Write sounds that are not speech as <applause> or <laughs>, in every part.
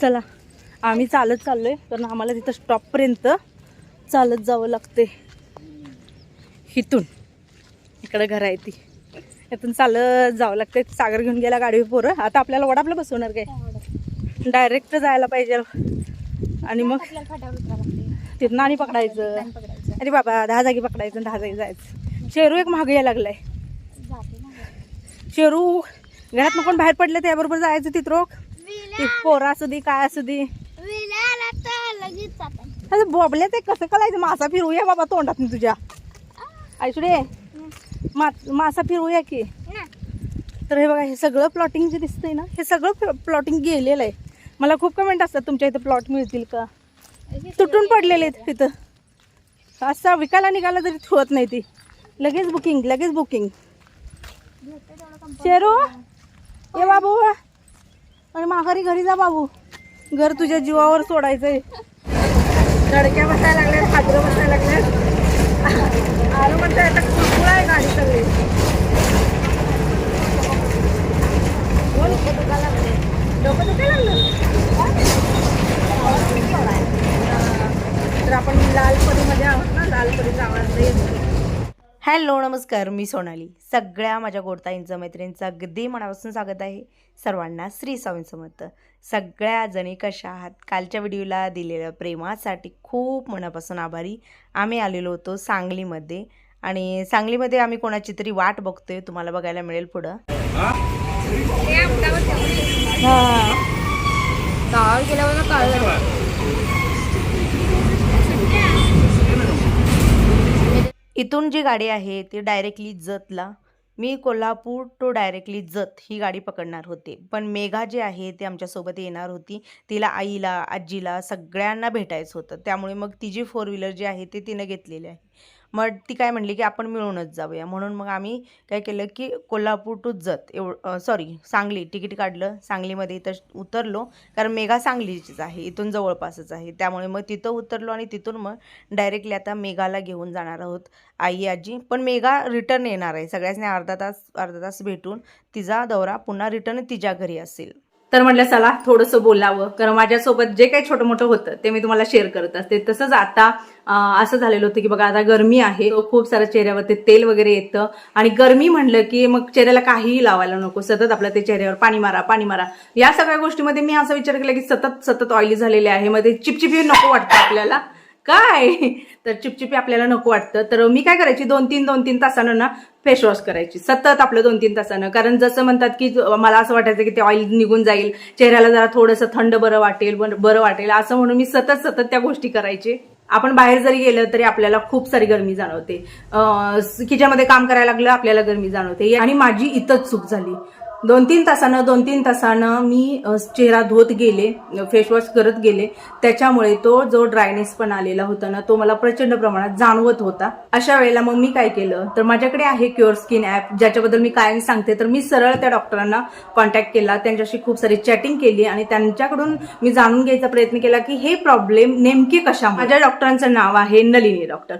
चला. आम्ही चालत चाललोय. कारण आम्हाला तिथं स्टॉपपर्यंत चालत जावं लागते इथून इकडे घर आहे ती. इथून चालत जावं लागते सागर घेऊन गेला गाडी पोरं. आता आपल्याला वडापला बसवणार काय? डायरेक्ट जायला पाहिजे. आणि मग? तिथनं आणि पकडायचं. अरे बाबा दहा जागी पकडायचं दहा जागी जायचं. शेरू एक महाग यायला लागलाय. शेरू घरात कोण बाहेर पडले त्याबरोबर जायचं तिथं ते पोरा असू दे काय असू दे. बोबले ते कसं करायचं मासा फिरवूया बाबा तोंडात तुझ्या. आयसुडे मा मासा फिरवूया की. तर हे बघा हे सगळं प्लॉटिंग जे दिसतंय ना हे सगळं प्लॉटिंग गेलेलं आहे. मला खूप कमेंट असतात तुमच्या इथं प्लॉट मिळतील का? तुटून पडलेले आहेत तिथं असा विकायला निघाला तरी ठेवत नाही ती. लगेच बुकिंग लगेच बुकिंग शेरू? ए बाबू आणि माघारी घरी जा बाबू. घर तुझ्या जीवावर सोडायचंय. धडक्या बसायला लागल्या खाजरं बसायला लागल्या आलो म्हणते आता कुरकुळा आहे गाडी सगळी. डोकं दुखायला डोकं दुखायला लागलं? तर आपण लालपरीमध्ये आहोत ना लालपरीचा आवाज येतो हॅलो नमस्कार. मी सोनाली. सगळ्या माझ्या गोडताईंचं मैत्रिणींचं अगदी मनापासून स्वागत आहे. सर्वांना श्री स्वामी समर्थ. सगळ्या जणी कशा आहात? कालच्या व्हिडिओला दिलेल्या प्रेमासाठी खूप मनापासून आभारी. आम्ही आलेलो होतो सांगलीमध्ये आणि सांगलीमध्ये आम्ही कोणाची तरी वाट बघतोय. तुम्हाला बघायला मिळेल पुढं. गावावर गेल्यावर कळलं इथून जी गाडी आहे ती डायरेक्टली जतला. मी कोल्हापूर टू डायरेक्टली जत ही गाडी पकडणार होते. पण मेघा जी आहे ती आमच्यासोबत येणार होती. तिला आईला आजीला सगळ्यांना भेटायचं होतं. त्यामुळे मग तिची फोर व्हीलर जी आहे ती तिनं घेतलेली आहे. मग ती काय म्हणली की आपण मिळूनच जाऊया. म्हणून मग आम्ही काय केलं की कोल्हापूर टू जत एव सॉरी सांगली. तिकीट काढलं. सांगलीमध्ये इथं उतरलो. कारण मेघा सांगलीचीच आहे. इथून जवळपासच आहे. त्यामुळे मग तिथं उतरलो आणि तिथून मग डायरेक्टली आता मेघाला घेऊन जाणार आहोत आई आजी. पण मेघा रिटर्न येणार आहे. सगळ्याचने अर्धा तास अर्धा तास भेटून तिचा दौरा पुन्हा रिटर्न तिच्या घरी असेल. तर म्हटलं चला थोडंसं बोलावं. कारण माझ्यासोबत जे काही छोटं मोठं होतं ते मी तुम्हाला शेअर करत असते. तसंच आता असं झालेलं होतं की बघा आता गरमी आहे खूप सारं चेहऱ्यावरती तेल वगैरे येतं. आणि गरमी म्हणलं की मग चेहऱ्याला काहीही लावायला नको. सतत आपल्या ते चेहऱ्यावर पाणी मारा पाणी मारा. या सगळ्या गोष्टीमध्ये मी असा विचार केला की सतत सतत ऑइली झालेले आहे. मध्ये चिपचिपी नको वाटतं आपल्याला. काय? तर चिपचिपी आपल्याला नको वाटतं. तर मी काय करायची? दोन तीन दोन तीन तासानं ना फेस वॉश करायची. सतत आपलं दोन तीन तासानं. कारण जसं म्हणतात की मला असं वाटायचं की ते ऑइल निघून जाईल चेहऱ्याला जरा थोडंसं थंड बरं वाटेल बरं बरं वाटेल असं म्हणून मी सतत सतत त्या गोष्टी करायचे. आपण बाहेर जरी गेलं तरी आपल्याला खूप सारी गरमी जाणवते. किचनमध्ये काम करायला लागलं आपल्याला गरमी जाणवते. आणि माझी इथंच चूक झाली. दोन तीन तासानं दोन तीन तासानं मी चेहरा धुवत गेले फेसवॉश करत गेले. त्याच्यामुळे तो जो ड्रायनेस पण आलेला होता ना तो मला प्रचंड प्रमाणात जाणवत होता. अशा वेळेला मग मी काय केलं? तर माझ्याकडे आहे क्युअर स्किन ऍप ज्याच्याबद्दल मी कायम सांगते तर मी सरळ त्या डॉक्टरांना कॉन्टॅक्ट केला. त्यांच्याशी खूप सारी चॅटिंग केली आणि त्यांच्याकडून मी जाणून घ्यायचा प्रयत्न केला की हे प्रॉब्लेम नेमके कशा माझ्या डॉक्टरांचं नाव आहे नलिनी डॉक्टर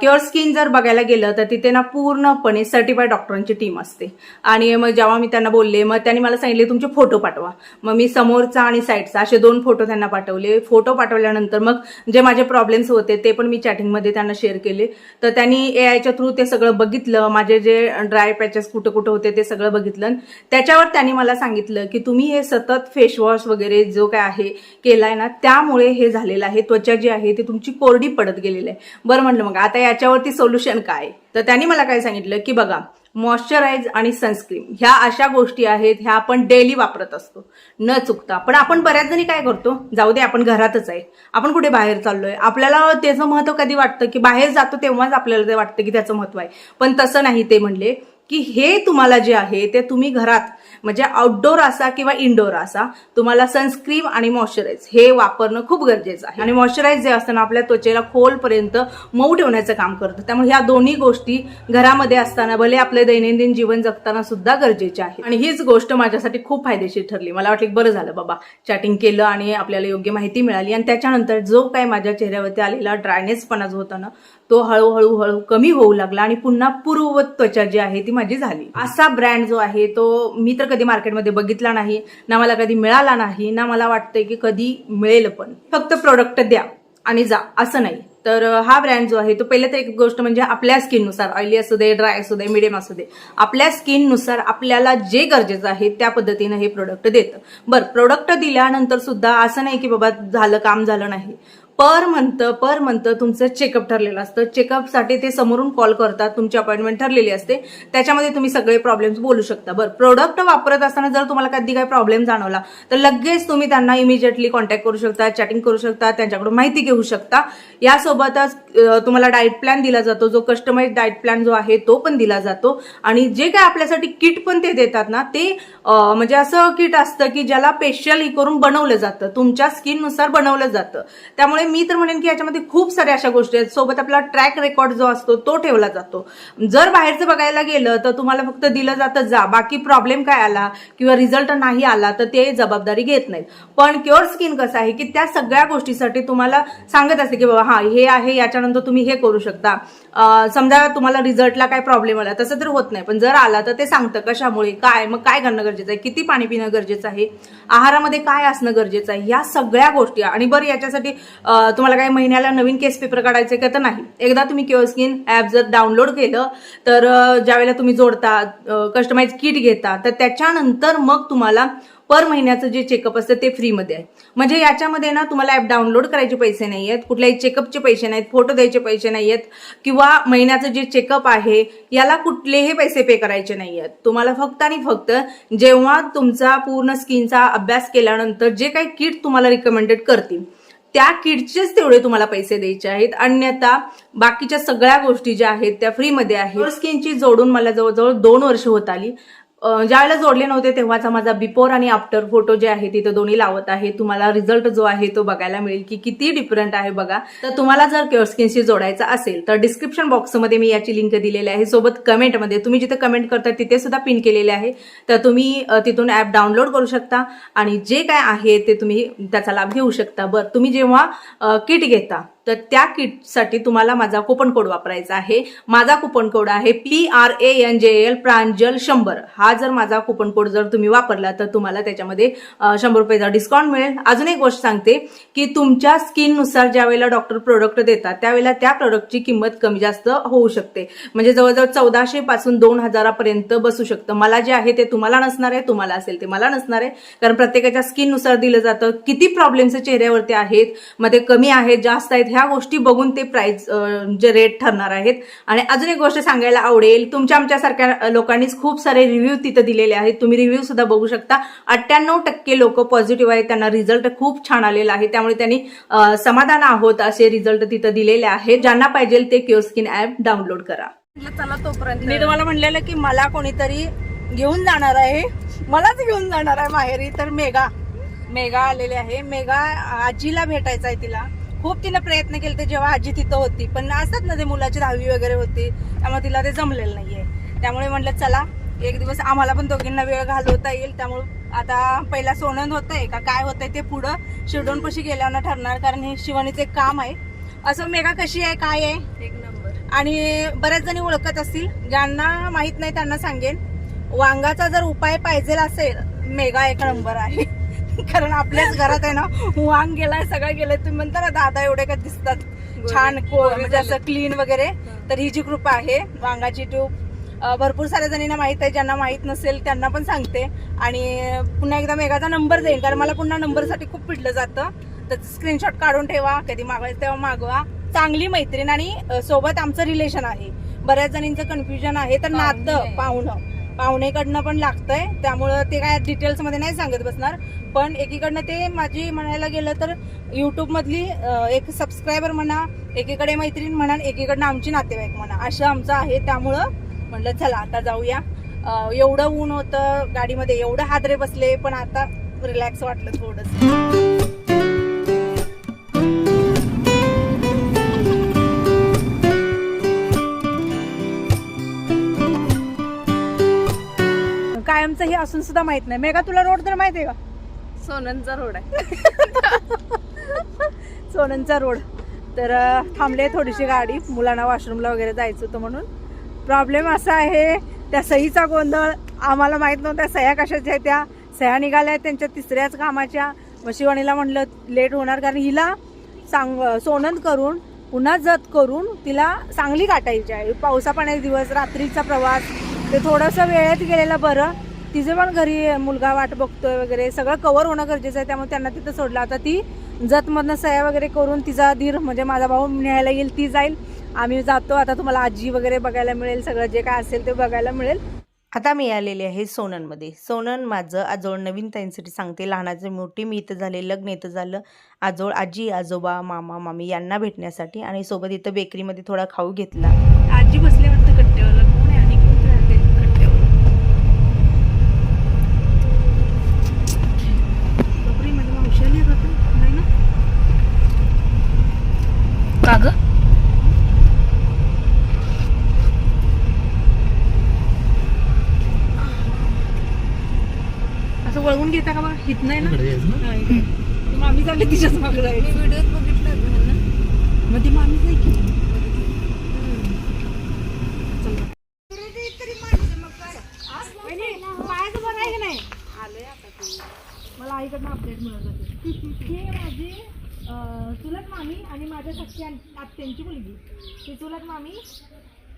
क्युअर स्किन जर बघायला गेलं तर तिथे ना पूर्णपणे सर्टिफाईड डॉक्टरांची टीम असते. आणि मग जेव्हा मी त्यांना बोलले मग त्यांनी मला सांगितले तुमचे फोटो पाठवा. मग मी समोरचा आणि साईडचा असे दोन फोटो त्यांना पाठवले. फोटो पाठवल्यानंतर मग जे माझे प्रॉब्लेम्स होते ते पण मी चॅटिंगमध्ये त्यांना शेअर केले. तर त्यांनी ए आयच्या थ्रू ते सगळं बघितलं. माझे जे ड्राय पॅचेस कुठं कुठं होते ते सगळं बघितलं. त्याच्यावर त्यांनी मला सांगितलं की तुम्ही हे सतत फेसवॉश वगैरे जो काय आहे केलाय ना त्यामुळे हे झालेलं आहे. त्वचा जी आहे ती तुमची कोरडी पडत गेलेली आहे. बरं म्हटलं मग आता याच्यावरती सोल्युशन काय? तर त्यांनी मला काय सांगितलं की बघा मॉइश्चराईज आणि सनस्क्रीन ह्या अशा गोष्टी आहेत ह्या आपण डेली वापरत असतो. न चुकता. पण आपण बऱ्याच जणी काय करतो? जाऊ दे आपण घरातच आहे. आपण कुठे बाहेर चाललोय? आपल्याला त्याचं महत्त्व कधी वाटतं? की बाहेर जातो तेव्हाच आपल्याला ते वाटतं की त्याचं महत्त्व आहे. पण तसं नाही ते म्हणले की हे तुम्हाला जे आहे ते तुम्ही घरात म्हणजे आउटडोर असा किंवा इनडोर असा तुम्हाला सनस्क्रीन आणि मॉइश्चराईज हे वापरणं खूप गरजेचं आहे. आणि मॉइश्चराईज जे असतं ना आपल्या त्वचेला खोलपर्यंत मऊ ठेवण्याचं काम करतं. त्यामुळे ह्या दोन्ही गोष्टी घरामध्ये असताना भले आपले दैनंदिन जीवन जगताना सुद्धा गरजेचे आहे आणि हीच गोष्ट माझ्यासाठी खूप फायदेशीर ठरली. मला वाटलं की बरं झालं बाबा चॅटिंग केलं आणि आपल्याला योग्य माहिती मिळाली. आणि त्याच्यानंतर जो काय माझ्या चेहऱ्यावरती आलेला ड्रायनेसपणा जो होता ना तो हळूहळू हळू कमी होऊ लागला आणि पुन्हा पूर्ववत त्वचा जी आहे ती माझी झाली. असा ब्रँड जो आहे तो मी तर कधी मार्केटमध्ये बघितला नाही ना मला कधी मिळाला नाही ना मला वाटतंय की कधी मिळेल पण. फक्त प्रोडक्ट द्या आणि जा असं नाही. तर हा ब्रँड जो आहे तो पहिलं तर एक गोष्ट म्हणजे आपल्या स्किननुसार ऑइली असू दे ड्राय असू दे मिडियम असू दे आपल्या स्किननुसार आपल्याला जे गरजेचं आहे त्या पद्धतीनं हे प्रोडक्ट देतं. बरं प्रोडक्ट दिल्यानंतर सुद्धा असं नाही की बाबा झालं काम झालं नाही. पर मंथ पर मंथ तुमचं चेकअप ठरलेलं असतं. चेकअपसाठी ते समोरून कॉल करतात तुमची अपॉइंटमेंट ठरलेली असते. त्याच्यामध्ये तुम्ही सगळे प्रॉब्लेम्स बोलू शकता. बरं प्रोडक्ट वापरत असताना जर तुम्हाला कधी काही प्रॉब्लेम जाणवला तर लगेच तुम्ही त्यांना इमिजिएटली कॉन्टॅक्ट करू शकता चॅटिंग करू शकता त्यांच्याकडून माहिती घेऊ शकता. यासोबतच तुम्हाला डाएट प्लॅन दिला जातो. जो कस्टमाइज डाएट प्लॅन जो आहे तो पण दिला जातो. आणि जे काय आपल्यासाठी किट पण ते देतात ना ते म्हणजे असं किट असतं की ज्याला स्पेशल करून बनवलं जातं. तुमच्या स्किननुसार बनवलं जातं. त्यामुळे मी तर म्हणेन की याच्यामध्ये खूप साऱ्या अशा गोष्टी आहेत. सोबत आपला ट्रॅक रेकॉर्ड जो असतो तो ठेवला जातो. जर बाहेरचं बघायला गेलं तर तुम्हाला फक्त दिलं जातं जा. बाकी प्रॉब्लेम काय आला किंवा रिझल्ट नाही आला तर ते जबाबदारी घेत नाहीत. पण क्युअर स्किन कसं आहे की त्या सगळ्या गोष्टीसाठी तुम्हाला सांगत असते की बाबा हा हे आहे याच्यानंतर तुम्ही हे करू शकता. समजा तुम्हाला रिझल्टला काय प्रॉब्लेम आला तसं तर होत नाही. पण जर आला तर ते सांगतं कशामुळे काय मग काय करणं गरजेचं आहे? किती पाणी पिणं गरजेचं आहे? आहारामध्ये काय असणं गरजेचं आहे? या सगळ्या गोष्टी. आणि बरं याच्यासाठी तुम्हाला काय महिन्याला नवीन केस पेपर काढायचे का? तर नाही. एकदा तुम्ही किओस्किन स्किन ॲप जर डाउनलोड केलं तर ज्यावेळेला तुम्ही जोडता कस्टमाइज किट घेता तर त्याच्यानंतर मग तुम्हाला पर महिन्याचं जे चेकअप असतं ते फ्रीमध्ये आहे. म्हणजे याच्यामध्ये ना तुम्हाला ॲप डाउनलोड करायचे पैसे नाही आहेत कुठल्याही चेकअपचे पैसे नाहीत फोटो द्यायचे पैसे नाही आहेत किंवा महिन्याचं जे चेकअप आहे याला कुठलेही पैसे पे करायचे नाही आहेत. तुम्हाला फक्त आणि फक्त जेव्हा तुमचा पूर्ण स्किनचा अभ्यास केल्यानंतर जे काही किट तुम्हाला रिकमेंडेड करतील त्या किटचेच तेवढे तुम्हाला पैसे द्यायचे आहेत. अन्यथा बाकीच्या सगळ्या गोष्टी ज्या आहेत त्या फ्रीमध्ये आहेत. स्किनची जोडून मला जवळजवळ दोन वर्ष होत आली. ज्यावेळेला जोडले नव्हते तेव्हाचा माझा बिफोर आणि आफ्टर फोटो जे आहे तिथं दोन्ही लावत आहे. तुम्हाला रिझल्ट जो आहे तो बघायला मिळेल की किती डिफरंट आहे बघा. तर तुम्हाला जर क्युअर स्किनशी जोडायचा असेल तर डिस्क्रिप्शन बॉक्समध्ये मी याची लिंक दिलेली आहे. सोबत कमेंटमध्ये तुम्ही जिथे कमेंट करता तिथे सुद्धा पिन केलेले आहे. तर तुम्ही तिथून ॲप डाउनलोड करू शकता आणि जे काय आहे ते तुम्ही त्याचा लाभ घेऊ शकता. बरं तुम्ही जेव्हा किट घेता तर त्या किटसाठी तुम्हाला माझा कुपन कोड वापरायचा आहे. माझा कुपन कोड आहे P R A N J L Pranjal शंभर. हा जर माझा कुपन कोड जर तुम्ही वापरला तर तुम्हाला त्याच्यामध्ये शंभर रुपयाचा डिस्काउंट मिळेल. अजून एक गोष्ट सांगते की तुमच्या स्किननुसार ज्या वेळेला डॉक्टर प्रोडक्ट देतात त्यावेळेला त्या प्रोडक्टची किंमत कमी जास्त होऊ शकते. म्हणजे जवळजवळ चौदाशे पासून दोन हजारापर्यंत बसू शकतं. मला जे आहे ते तुम्हाला नसणार आहे तुम्हाला असेल ते मला नसणार आहे. कारण प्रत्येकाच्या स्किननुसार दिलं जातं. किती प्रॉब्लेम्स चेहऱ्यावरती आहेत मध्ये कमी आहेत जास्त आहेत ह्या गोष्टी बघून ते प्राइस जे रेट ठरणार आहेत. आणि अजून एक गोष्ट सांगायला आवडेल तुमच्या आमच्यासारख्या लोकांनीच खूप सारे रिव्ह्यू तिथं दिलेले आहेत. तुम्ही रिव्ह्यू सुद्धा बघू शकता. अठ्ठ्याण्णव टक्के लोक पॉझिटिव्ह आहेत. त्यांना रिझल्ट खूप छान आलेला आहे. त्यामुळे त्यांनी समाधान आहोत असे रिझल्ट तिथं दिलेले आहेत. ज्यांना पाहिजे ते क्युअर स्किन ॲप डाउनलोड करा चला तोपर्यंत. मी तुम्हाला म्हणलेलं की मला कोणीतरी घेऊन जाणार आहे. मलाच घेऊन जाणार आहे माहेरी तर मेगा मेगा आलेले आहे. मेगा आजीला भेटायचं आहे तिला. खूप तिने प्रयत्न केले ते जेव्हा आजी तिथं होती. पण असतात ना ते मुलाची दहावी वगैरे होती त्यामुळे तिला ते जमलेलं नाहीये. त्यामुळे म्हटलं चला एक दिवस आम्हाला पण दोघींना वेळ घालवता येईल. त्यामुळे आता पहिला सोनंद होतंय का काय होतंय ते पुढं शिरडोन पशी गेल्यानं ठरणार कारण हे शिवानीचं एक काम आहे. असं मेगा कशी आहे काय आहे? एक नंबर. आणि बऱ्याच जणी ओळखत असतील. ज्यांना माहीत नाही त्यांना सांगेन. वांगाचा जर उपाय पाहिजे असेल मेगा एक नंबर आहे. <laughs> कारण आपल्याच घरात आहे ना वांग गेलाय सगळं गेलंय. तुम्ही म्हणता ना दादा एवढे का दिसतात. छान को- म्हणजे असं क्लीन वगैरे. तर ही जी कृपा आहे वांगाची ट्यूब भरपूर साऱ्या जणींना माहीत आहे. ज्यांना माहीत नसेल त्यांना पण सांगते. आणि पुन्हा एकदा मेगाचा नंबर देईन कारण मला पुन्हा नंबरसाठी खूप पिडलं जातं. तर स्क्रीनशॉट काढून ठेवा कधी मागवायचं तेव्हा मागवा. चांगली मैत्रीण आणि सोबत आमचं रिलेशन आहे. बऱ्याच जणींचं कन्फ्युजन आहे तर नातं पाहुणं. पाहुणेकडनं पण लागतंय. त्यामुळं ते काय डिटेल्समध्ये नाही सांगत बसणार. पण एकीकडनं ते माझी म्हणायला गेलं तर युट्यूब मधली एक सबस्क्रायबर म्हणा एकीकडे मैत्रीण म्हणा एकीकडनं आमची नातेवाईक म्हणा असं आमचं आहे. त्यामुळं म्हणलं चला आता जाऊया. एवढं ऊन होतं गाडीमध्ये एवढं हादरे बसले पण आता रिलॅक्स वाटलं थोडंसं. कायमचं हे असून सुद्धा माहीत नाही. मेगा तुला रोड तर माहिती आहे का? सोनंचा रोड आहे. <laughs> सोनंचा रोड. तर थांबले थोडीशी गाडी. मुलांना वॉशरूमला वगैरे जायचं होतं म्हणून. प्रॉब्लेम असा आहे त्या सहीचा गोंधळ आम्हाला माहीत नव्हत्या सह्या कशाच्या आहेत त्या? सह्या निघाल्या आहेत त्यांच्या तिसऱ्याच कामाच्या. मग म्हणलं लेट होणार. कारण हिला सांग सोनंद करून पुन्हा जत करून तिला सांगली गाठायची आहे. पावसा पाण्याचे दिवस रात्रीचा प्रवास. ते थोडंसं वेळेत गेलेलं बरं. तिचे पण घरी मुलगा वाट बघतोय वगैरे सगळं कवर होणं गरजेचं आहे त्यामुळे त्यांना तिथं सोडलं. आता ती जतमधनं सह्या वगैरे करून तिचा धीर म्हणजे माझा भाऊ न्यायला येईल ती जाईल. आम्ही जातो आता तुम्हाला आजी वगैरे बघायला मिळेल सगळं जे काय असेल ते बघायला मिळेल. आता मी आलेले आहे सोननमध्ये. सोनन माझं आजोळ नवीन ताईंसाठी सांगते लहानाचे मोठी मी इथं झाले लग्न इथं झालं. आजोळ आजी आजोबा मामा मामी यांना भेटण्यासाठी आणि सोबत इथं बेकरीमध्ये थोडा खाऊ घेतला. आजी बसले वाटतं कट्ट्यावर कोण आहे आणि कोण राहते कट्ट्यावर बापरे माझ्या मावशी आली आहे का आता? नाही ना का ग असं वळवून हित नाही ना. ती मामी चालली तिच्याच मागे जायचं व्हिडिओत बघितलं मग ती मामीच आहे की? आहे मला आईकडनं अपडेट मिळत होते. ही माझी अं, चुलत मामी आणि माझ्या आण- आत्यांची मुलगी. ती चुलत मामी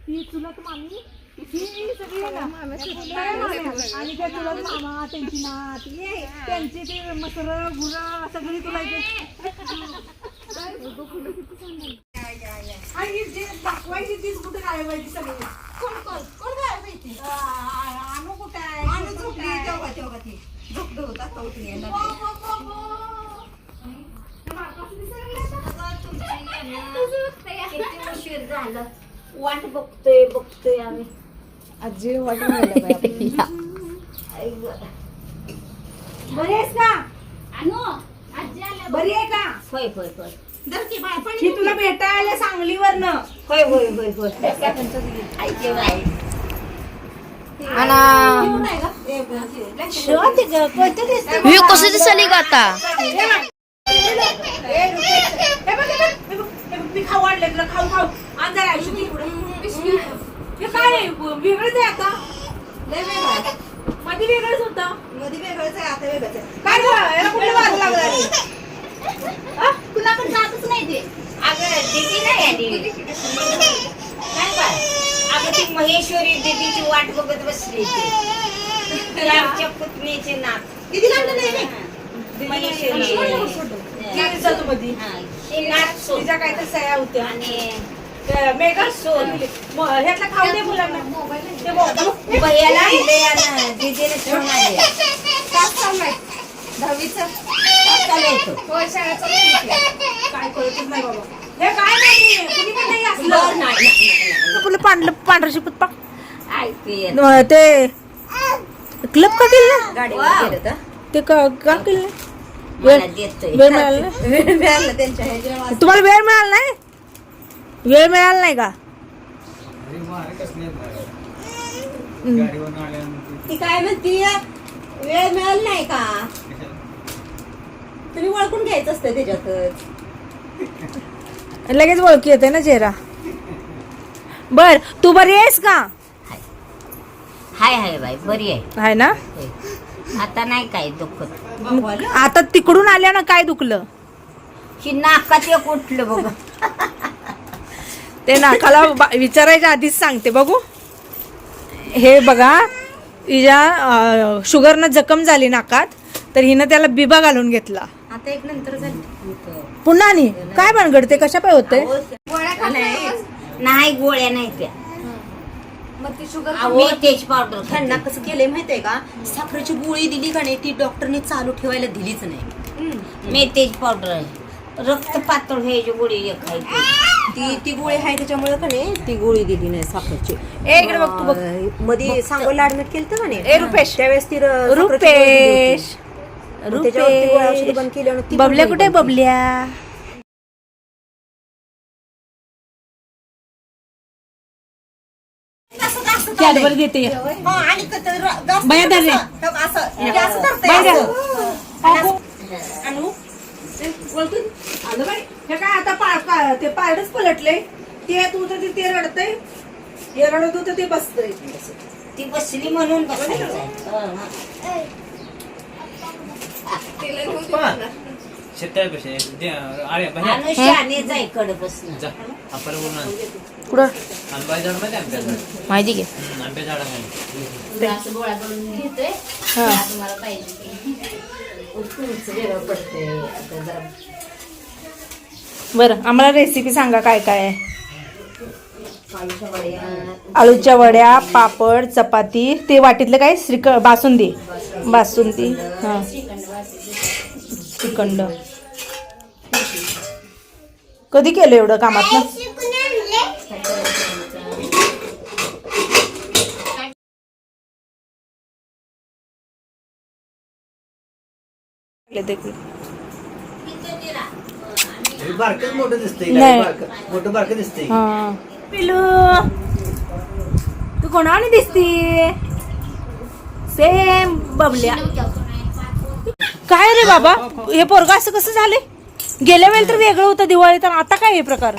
ती चुलत मामी ही सगळी आहे ना, सगळ्या माम्या. आणि त्या चुलत मामा त्यांची नात त्यांची ती मसर गुरं सगळी तुला इथे. आणि ही जी दाखवायची तीच कुठे माहिती सगळी. कोण कोण कोण काय माहिती आणू कुठे आहे? आणू कुठे आहे? वो, वो, वो, वो. हे? उशीर झालं. वाट बघतोय बघतोय आम्ही. आजी वाट पाहिजे <laughs> बरी आहेस का? आजी बरी आहे का? होय होय होय. ही तुला भेटायला सांगलीवरनं. होय होय होय होय. कसं दिसली का आता? मी खाऊ आणलं तुला खाऊ खाऊ. आण जरा आयुष्य. हे काय आहे? वेगळंच आहे आता. मध्ये वेगळंच होतं. काय गं? याला कुठलं वाजं लागलं? आहे? कुणाकडे जातच नाही ते. अगं दीदी नाही आली. नाही का अगं ती महेश्वरी दीदीची वाट बघत बसली ती ती आमच्या पुतणीचे नात. महेश्वरी किती जातो मध्ये? हा, ही. नात सोड तिच्या काहीतरी सह्या होत्या. आणि त्या मेघा सोन ह्यातला खाऊ दे मुलांना. ते मोबाईल भैयाला आणले आणि दीदीने ठेवून आले. दहावीचं चालू येतो काय कळतच नाही बाबा. हे काय नाही? कुणी पण नाही असलं. बरं, नाही, नाही, नाही, नाही. आपलं पांढरं पांढरं शिपत पाक. ते क्लब का केलं. ते का का केलं? नाही? मला देतोय. वेळ मिळाला तुम्हाला वेळ मिळाला नाही? वेळ मिळाला नाही का? ती काय म्हणती? वेळ मिळाला नाही का? तुम्ही ओळखून घ्यायचं असतं त्याच्यातच. लगेच ओळखी येते ना चेहरा. बर तू बरी आहेस का? हाय. हाय बाई बरी आहे. आहे ना? होय. आता नाही काय दुखत. आता तिकडून आल्या ना काय दुखलं? की नाकात एक उठलं बघ. ते नाकाला बा- विचारायच्या आधीच सांगते बघू. हे बघा हिच्या शुगरनं जखम झाली नाकात तर हिनं त्याला बिबा घालून घेतला. आता एक नंतर झालं. पुन्हा नाही काय भानगडते कशा पाय होते नाही. नाही, गोळ्या नाही त्या. मग ती शुगर तेज पावडर त्यांना कसं केलंय माहितीये का? साखरेची गोळी दिली का नाही ती डॉक्टरने चालू ठेवायला दिलीच नाही. मी तेज पावडर आहे. रक्त पातळ व्हायची गोळी एक खायची ती ती गोळी आहे त्याच्यामुळे का नाही ती गोळी दिली नाही साखरेची ए, इकडे बघ तू बघ. अं, मध्ये सांगोला ऍडमिट केलं का नाही ए, रुपेश. त्यावेळेस ती र- साखरेची गोळी दिली रुपेश होती. मग त्याच्यावरती गोळ्या औषधं बंद केली आणि ती पण बबल्या गोळी कुठे बंद केली. बबल्या कॅडबरी देते हा, आणि क- ते र- जास्त बाया धरले. असं- असं म्हणजे असं करतंय, बाया असं. अगो, आणू आलं बाई. हे काय आता पा- ते पारडच पलटले. ते येत होतं ते- ते रडतंय हे रडत होतं ते बसतंय. ती बसली म्हणून. कुठं? झाड माहिती आंब्या झाड माहिती घे. आंब्या झाड आहे असं गोळा करून घेतोय तुम्हाला पाहिजे. तुमचं वेगळं आता जरा बरं आम्हाला रेसिपी सांगा काय काय आहे. वड्या आळूच्या वड्या पापड चपाती ते वाटीतलं काय? श्रीक बासुंदी. बासुंदी हां. श्रीखंड. कधी केलं एवढं कामात ना बारकच मोठं दिसतंय नाही. मोठं बारकं दिसतंय पिलू तू. कोणाने दिसती? सेम बबल्या. काय रे बाबा? हे पोरगा असं कसं झाले गेल्या वेळेला तर वेगळं होतं दिवाळीत आता काय हे प्रकार?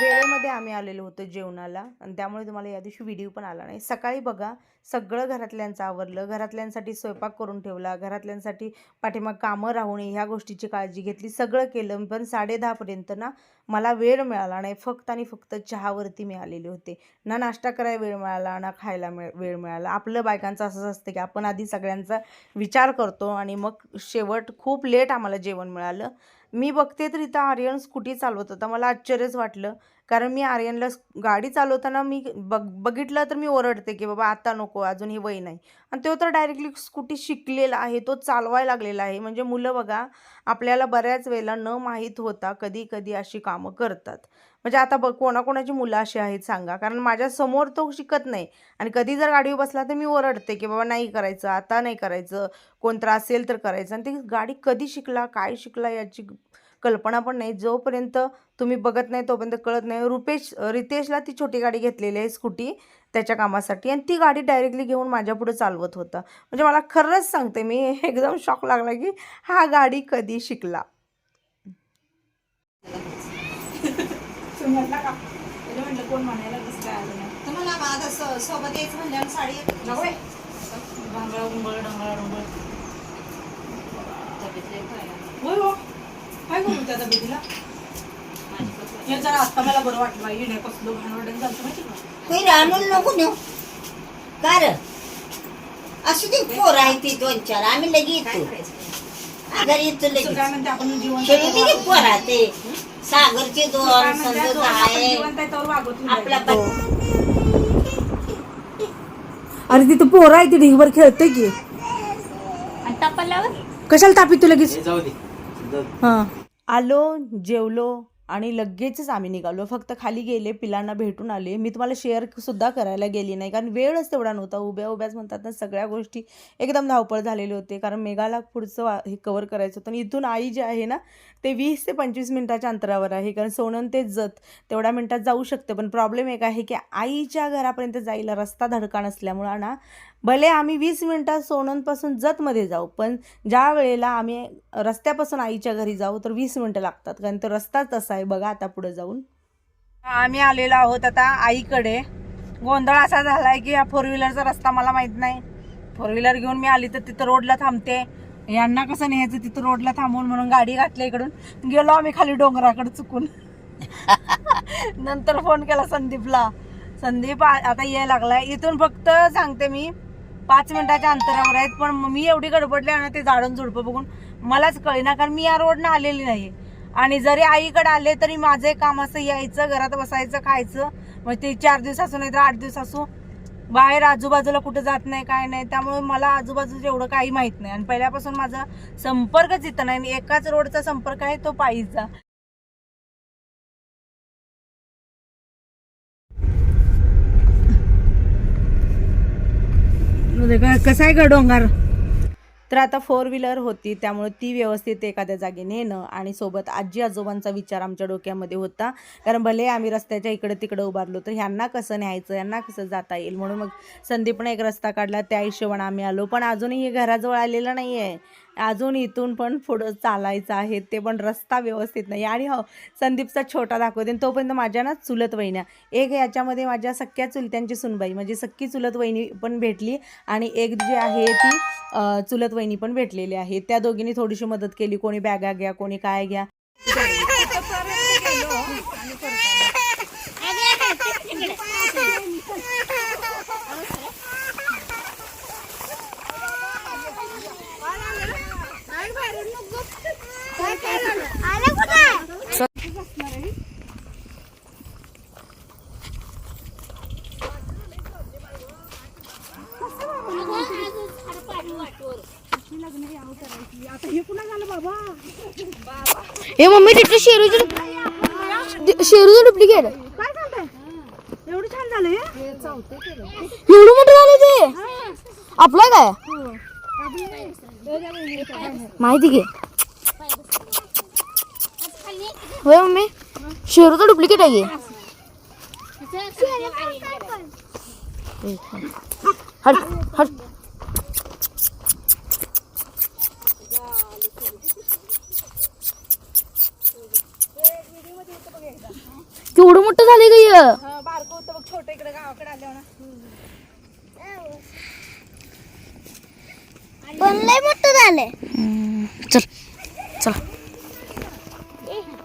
वेळेमध्ये आम्ही आलेलो होतो जेवणाला आणि त्यामुळे तुम्हाला या दिवशी व्हिडिओ पण आला नाही. सकाळी बघा सगळं घरातल्यांचं आवरलं. घरातल्यांसाठी स्वयंपाक करून ठेवला. घरातल्यांसाठी पाठीमाग कामं राहू नये ह्या गोष्टीची काळजी घेतली. सगळं केलं. पण साडेदहापर्यंत ना मला वेळ मिळाला नाही. फक्त आणि फक्त चहावरती मिळालेले होते. ना नाश्ता करायला वेळ मिळाला ना खायला मिळ वेळ मिळाला. आपलं बायकांचं असंच असतं की आपण आधी सगळ्यांचा विचार करतो आणि मग शेवट खूप लेट आम्हाला जेवण मिळालं. मी बघते तर इथं आर्यन स्कूटी चालवत होता. मला आश्चर्यच वाटलं. कारण मी आर्यनला गाडी चालवताना मी बघ बघितलं तर मी ओरडते की बाबा आता नको अजून ही वय नाही. आणि तो तर डायरेक्टली स्कूटी शिकलेला आहे तो चालवायला लागलेला आहे. म्हणजे मुलं बघा आपल्याला बऱ्याच वेळेला न माहीत होता कधी कधी अशी कामं करतात. म्हणजे आता बघ कोणाकोणाची मुलं अशी आहेत सांगा. कारण माझ्यासमोर तो शिकत नाही. आणि कधी जर गाडीवर बसला तर मी ओरडते की बाबा नाही करायचं आता नाही करायचं कोणतं असेल तर करायचं. आणि ती गाडी कधी शिकला काय शिकला याची कल्पना पण नाही. जोपर्यंत तुम्ही बघत नाही तोपर्यंत कळत नाही. रुपेश रितेशला ती छोटी गाडी घेतलेली आहे स्कूटी त्याच्या कामासाठी आणि ती गाडी डायरेक्टली घेऊन माझ्या पुढे चालवत होता. म्हणजे मला खरंच सांगते मी <laughs> एकदम शॉक लागला की हा गाडी कधी शिकला. स- सोबत यायचं साडी होय हो. काय करू त्या तब्येतीला हे जरा आता मला बरं वाटलं बाई नाही कसलं झालं माहिती का? काही नको नेऊ. पोर आहे ती दोन चार. आम्ही लगे येतो. घरी येतो असं काय लगेच म्हणते आपण ते सागरचे दोन आहे. वागवत. आपला पण अरे तिथं पोरं आहे ती ढिगभर खेळते की. आणि तापल्यावर कशाला तापी तू लगेच? हे जाऊ दे. हा. आलो जेवलो आणि लगेचच आम्ही निघालो. फक्त खाली गेले पिलांना भेटून आले. मी तुम्हाला शेअर सुद्धा करायला गेली नाही. कारण वेळच तेवढा नव्हता. उभ्या उभ्याच म्हणतात ना सगळ्या गोष्टी एकदम धावपळ झालेले होते. कारण मेघाला पुढचं वा- हे कवर करायचं होतं. आणि इथून आई जे आहे ना ते वीस ते पंचवीस मिनिटाच्या अंतरावर आहे. कारण सोनन ते जत तेवढ्या मिनिटात जाऊ शकते. पण प्रॉब्लेम एक आहे की आईच्या घरापर्यंत जायला रस्ता धडका नसल्यामुळं ना भले आम्ही वीस मिनटात सोननपासून जतमध्ये जाऊ पण ज्या वेळेला आम्ही रस्त्यापासून आईच्या घरी जाऊ तर वीस मिनटं लागतात. कारण तो रस्ताच तसा आहे. बघा आता पुढे जाऊन. आम्ही आलेलो आहोत आता आईकडे. गोंधळ असा झाला आहे की या फोर व्हीलरचा रस्ता मला माहीत नाही. फोर व्हीलर घेऊन मी आली तर तिथं रोडला थांबते. यांना कसं न्यायचं तिथं रोडला थांबवून म्हणून गाडी घातली इकडून. गेलो आम्ही खाली डोंगराकडे चुकून. <laughs> नंतर फोन केला संदीपला. संदीप आ- आता यायला लागलाय. इथून फक्त सांगते मी. पाच मिनिटाच्या अंतरावर आहेत पण मी एवढी गडबडले आणि ते झाडून झुडपं बघून मलाच कळेना कारण मी या रोडनं आलेली नाही. आणि जरी आईकडे आले तरी माझं काम असं यायचं घरात बसायचं खायचं. मग ते चार दिवस असू नाही तर आठ दिवस असू बाहेर आजूबाजूला कुठं जात नाही काय नाही. त्यामुळे मला आजूबाजूचं एवढं काही माहीत नाही. आणि पहिल्यापासून माझा संपर्कच इथं नाही आणि एकाच रोडचा संपर्क आहे तो पायीचा. म्हणजे कसा आहे का डोंगर? तर आता फोर व्हीलर होती त्यामुळे ती व्यवस्थित एखाद्या जागी नेणं आणि सोबत आजी आजोबांचा विचार आमच्या डोक्यामध्ये होता. कारण भले आम्ही रस्त्याच्या इकडे तिकडे उभारलो तर ह्यांना कसं न्यायचं यांना कसं जाता येईल? म्हणून मग संदीपने एक रस्ता काढला त्या हिशोबाने आम्ही आलो. पण अजूनही घराजवळ आलेलं नाही आहे अजून इथून पण पुढं चालायचं आहे ते पण रस्ता व्यवस्थित नाही. आणि हो संदीपचा छोटा दाखवते. आणि तोपर्यंत माझ्या ना चुलत वहिन्या. एक याच्यामध्ये माझ्या सख्या चुलत्यांची सुनबाई म्हणजे सख्खी चुलत वहिनी पण भेटली. आणि एक जी आहे ती चुलत वहिनी पण भेटलेली आहे. त्या दोघींनी थोडीशी मदत केली. कोणी बॅगा घ्या कोणी काय घ्या. <laughs> हे मम्मी तिथे शेरूचं शेरूचं डुप्लिकेट काय सांगताय एवढं छान झालं एवढं मोठं झालं ते? आपलं काय? माहिती घे होय मम्मी शेरूचं डुप्लिकेट आहे हे. हट हट केवढं मोठं झालंय ग हे? पण लय मोठं झालंय चल चला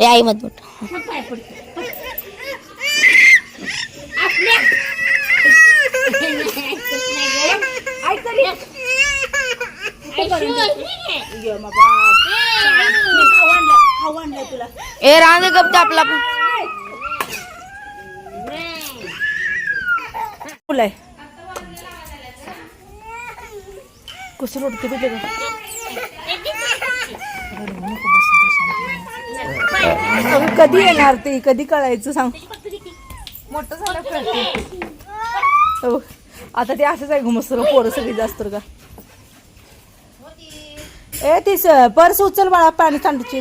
ए आई मत बोट पाया पड ए राहणे गप आपला. पण फुल आहे. कसं रोडते कधी येणार ते? कधी कळायचं सांग. मोठं झालं कळते हो. आता ते असंच आहे घुमसर पोरं सगळी जास्त का. ए ती स- पर्स उचल बाळा पाणी सांडची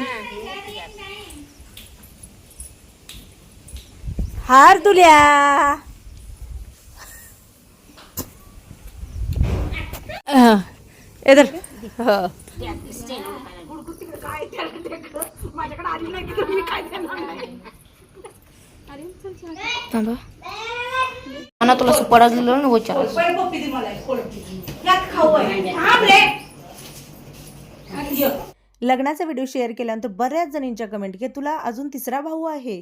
हार तुल्या. इधर मला तुला सुपारा दिलं ना विचार. लग्नाचा व्हिडिओ शेअर केल्यानंतर बऱ्याच जणींच्या कमेंट की तुला अजून तिसरा भाऊ आहे.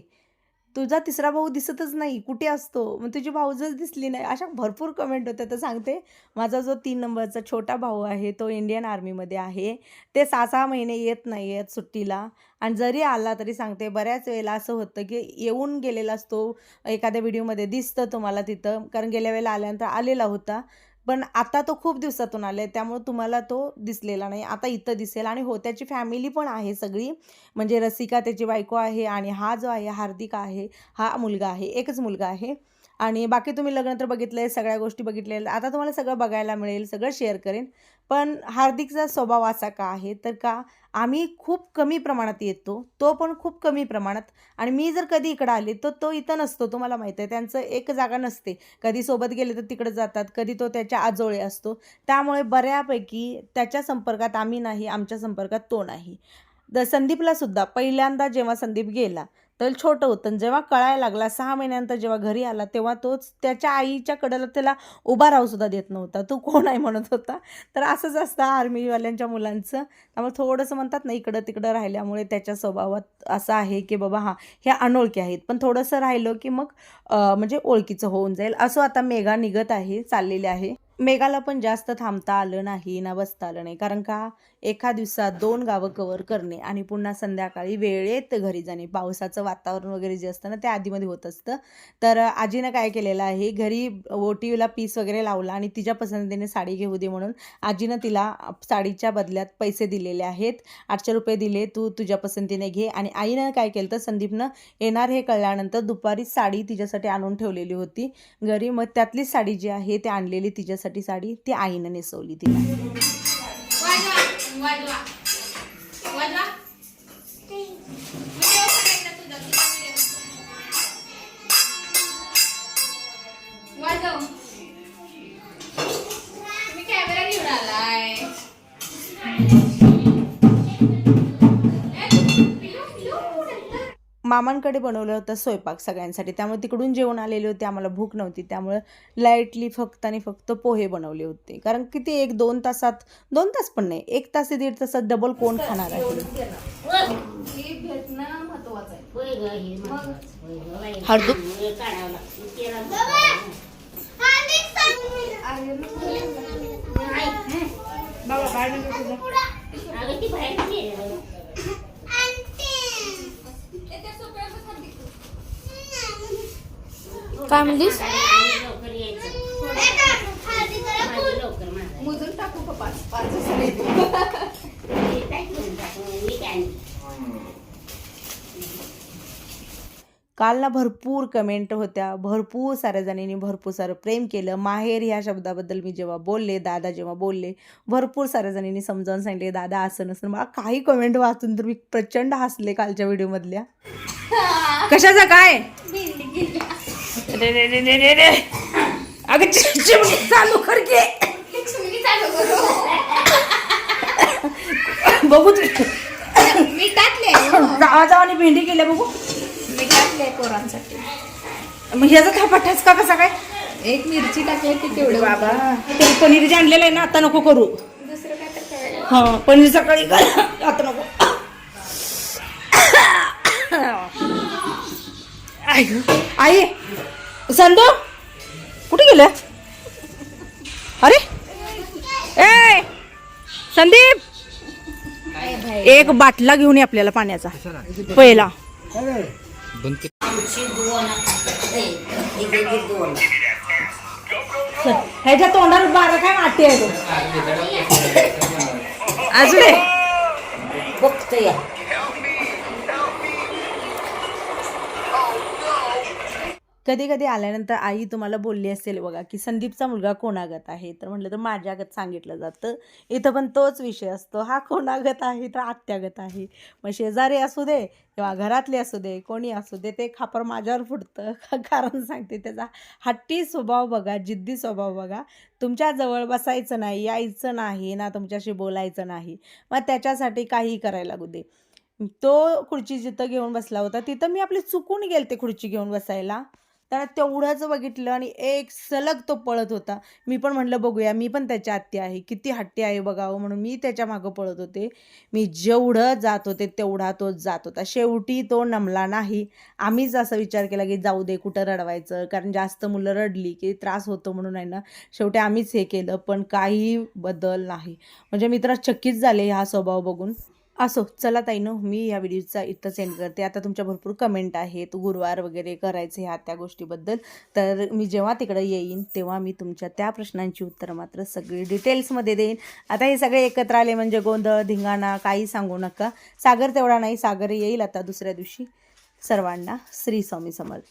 तुझा तिसरा भाऊ दिसतच नाही कुठे असतो? मग तुझी भाऊजच दिसली नाही अशा भरपूर कमेंट होत्या. तर सांगते माझा जो तीन नंबरचा छोटा भाऊ आहे तो इंडियन आर्मीमध्ये आहे. ते सहा सहा महिने येत नाही आहेत सुट्टीला. आणि जरी आला तरी सांगते बऱ्याच वेळेला असं होतं की येऊन गेलेला असतो एखाद्या व्हिडिओमध्ये दिसतं तुम्हाला तिथं. कारण गेल्या वेळेला आल्यानंतर आलेला होता. पण आता तो खूप दिवसातून आले त्यामुळे तुम्हाला तो दिसलेला नाही. आता इथं दिसेल आणि हो त्याची फॅमिली पण आहे सगळी. म्हणजे रसिका त्याची बायको आहे आणि हा जो आहे हार्दिक आहे हा मुलगा आहे एकच मुलगा आहे. आणि बाकी तुम्ही लग्न तर बघितलं सगळ्या गोष्टी बघितलेल्या. आता तुम्हाला सगळं बघायला मिळेल सगळं शेअर करेन. पण हार्दिकचा स्वभाव असा का आहे? तर का आम्ही खूप कमी प्रमाणात येतो तो पण खूप कमी प्रमाणात. आणि मी जर कधी इकडं आले तर तो इथं नसतो तुम्हाला माहीत आहे. त्यांचं एक जागा नसते. कधी सोबत गेले तर तिकडं जातात कधी तो त्याच्या आजोळे असतो. त्यामुळे बऱ्यापैकी त्याच्या संपर्कात आम्ही नाही आमच्या संपर्कात तो नाही. द संदीपला सुद्धा पहिल्यांदा जेव्हा संदीप गेला तर छोटं होतं. आणि जेव्हा कळायला लागला सहा महिन्यानंतर जेव्हा घरी आला तेव्हा तोच त्याच्या आईच्या कडेला त्याला उभा राहूसुद्धा देत नव्हता. तू कोण आहे म्हणत होता. तर असंच असतं आर्मीवाल्यांच्या मुलांचं. त्यामुळे थोडंसं म्हणतात ना इकडं तिकडं राहिल्यामुळे त्याच्या स्वभावात असं आहे की बाबा हां ह्या अनोळखी आहेत. पण थोडंसं राहिलं की मग म्हणजे ओळखीचं होऊन जाईल. असं आता मेघा निघत आहे चाललेले आहे. मेघाला पण जास्त थांबता आलं नाही ना बसता आलं नाही. कारण का? एका दिवसात दोन गावं कवर करणे आणि पुन्हा संध्याकाळी वेळेत घरी जाणे. पावसाचं वातावरण वगैरे जे असतं ना ते आधीमध्ये होत असतं. तर आजीनं काय केलेलं आहे घरी ओटीला पीस वगैरे लावला आणि तिच्या पसंतीने साडी घेऊ दे म्हणून आजीनं तिला साडीच्या बदल्यात पैसे दिलेले आहेत. आठशे रुपये दिले तू तुझ्या पसंतीने घे. आणि आईनं काय केलं तर संदीपनं येणार हे कळल्यानंतर दुपारी साडी तिच्यासाठी आणून ठेवलेली होती. घरी मग त्यातलीच साडी जी आहे ती आणलेली तिच्यासाठी साडी ती आईनं नेसवली तिला. तुम्ही मामांकडे बनवलं होतं स्वयंपाक सगळ्यांसाठी. त्यामुळे तिकडून जेवण आलेले होते आम्हाला भूक नव्हती. त्यामुळे लाईटली फक्त आणि फक्त पोहे बनवले होते. कारण किती एक दोन तासात दोन तास पण नाही एक तास ते दीड तासात डबल कोण खाणार आहे? हे भेटणं काय नाही. काल ना भरपूर कमेंट होत्या. भरपूर साऱ्या जणींनी भरपूर सारं प्रेम केलं. माहेर ह्या शब्दाबद्दल मी जेव्हा बोलले दादा जेव्हा बोलले भरपूर साऱ्या जणींनी समजावून सांगितले दादा असं नसतं. मला काही कमेंट वाचून तर मी प्रचंड हसले कालच्या व्हिडिओमधल्या <laughs> कशाचा काय. अगं चि- चिमणी चालू कर की. बघू तू. मी टाकले जावा जावाने भेंडी केल्या बघू. मी टाकले पोरांसाठी. मग ह्याचा थापा ठसका कसा काय? एक मिरची टाकली की तेवढं बाबा. ते पनीर जे आणलेलं आहे ना आता नको करू. दुसरं काय तर करायला हा पनीर सकाळी कर. आता नको. आई. आई. संदू कुठे गेलं अरे ए संदीप एक बाटला घेऊन ये आपल्याला पाण्याचा. पहिला. ह्याच्या तोंडात बारा काय माती आहे अजून बघतो कधी कधी आल्यानंतर आई तुम्हाला बोलली असेल बघा की संदीपचा मुलगा कोणागत आहे? तर म्हटलं तर माझ्यागत सांगितलं जातं. इथं पण तोच विषय असतो. हा कोणागत आहे तर आत्यागत आहे. मग शेजारी असू दे किंवा घरातले असू दे कोणी असू दे ते खापर माझ्यावर फुटतं. <laughs> कारण सांगते त्याचा हट्टी स्वभाव बघा जिद्दी स्वभाव बघा. तुमच्या जवळ बसायचं नाही यायचं नाही ना तुमच्याशी बोलायचं नाही. मग त्याच्यासाठी काही करायला लागू दे. तो खुर्ची जिथं घेऊन बसला होता तिथं मी आपली चुकून गेलते खुर्ची घेऊन बसायला. त्यानं तेवढंच बघितलं आणि एक सलग तो पळत होता. मी पण म्हटलं बघूया मी पण त्याच्या आत्ती आहे. किती हट्टी आहे बघावं म्हणून मी त्याच्या मागं पळत होते. मी जेवढं जात होते तेवढा तो जात होता. शेवटी तो नमला नाही. आम्हीच असा विचार केला की जाऊ दे कुठं रडवायचं? कारण जास्त मुलं रडली की त्रास होतो म्हणून आहे ना. शेवटी आम्हीच हे केलं पण काही बदल नाही. म्हणजे मी तर चकित झाले हा स्वभाव बघून. असो चला ताईनो मी ह्या व्हिडिओचा इथं सेंड करते. आता तुमच्या भरपूर कमेंट आहेत गुरुवार वगैरे करायचे ह्या त्या गोष्टीबद्दल. तर मी जेव्हा तिकडं येईन तेव्हा मी तुमच्या त्या प्रश्नांची उत्तरं मात्र सगळी डिटेल्समध्ये देईन. आता हे सगळे एकत्र आले म्हणजे गोंधळ धिंगाणा काही सांगू नका. सागर तेवढा नाही सागर येईल आता दुसऱ्या दिवशी. सर्वांना श्री स्वामी समर्थ.